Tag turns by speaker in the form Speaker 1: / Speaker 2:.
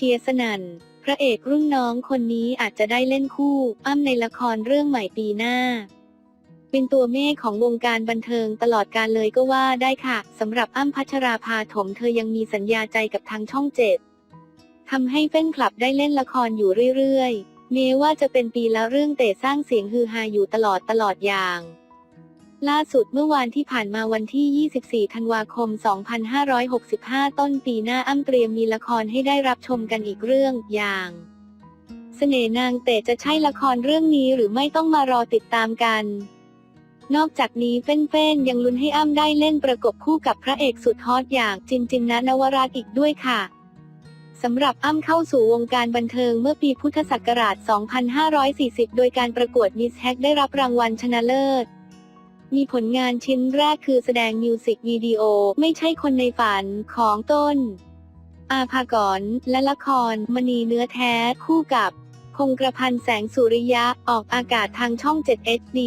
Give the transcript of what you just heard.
Speaker 1: ชียร์สนันพระเอกรุ่นน้องคนนี้อาจจะได้เล่นคู่ อ้ำในละครเรื่องใหม่ปีหน้า เป็นตัวเมฆของวงการบันเทิงตลอดการเลยก็ว่าได้ค่ะสำหรับอ้ำพัชราภาถมเธอยังมีสัญญาใจกับทางช่องเจ็ดทำให้แฟนคลับได้เล่นละครอยู่เรื่อยๆแม้ว่าจะเป็นปีละเรื่องแต่สร้างเสียงฮือฮาอยู่ตลอดตลอดอย่าง ล่าสุดเมื่อวานที่ผ่านมาวันที่ 24 ธันวาคม 2565 ต้นปีหน้าอ้ำเตรียมมีละครให้ได้รับชมกันอีกเรื่องอย่าง เสน่นางเตะจะใช่ละครเรื่องนี้หรือไม่ต้องมารอติดตามกัน นอกจากนี้เฟ้นๆ ยังลุ้นให้อ้ำได้เล่นประกบคู่กับพระเอกสุดฮอตอย่างจินจินนะนวราชอีกด้วยค่ะสำหรับอ้ำเข้าสู่วงการบันเทิงเมื่อปีพุทธศักราช 2540 โดยการประกวดมิสแฮกได้รับรางวัลชนะเลิศ มีผลงานชิ้นแรกคือแสดงมิวสิกวิดีโอไม่ใช่คนในฝันของต้น อาภากรและละคร มณีเนื้อแท้คู่กับ คงกระพันแสงสุริยะออกอากาศทางช่อง 7 HD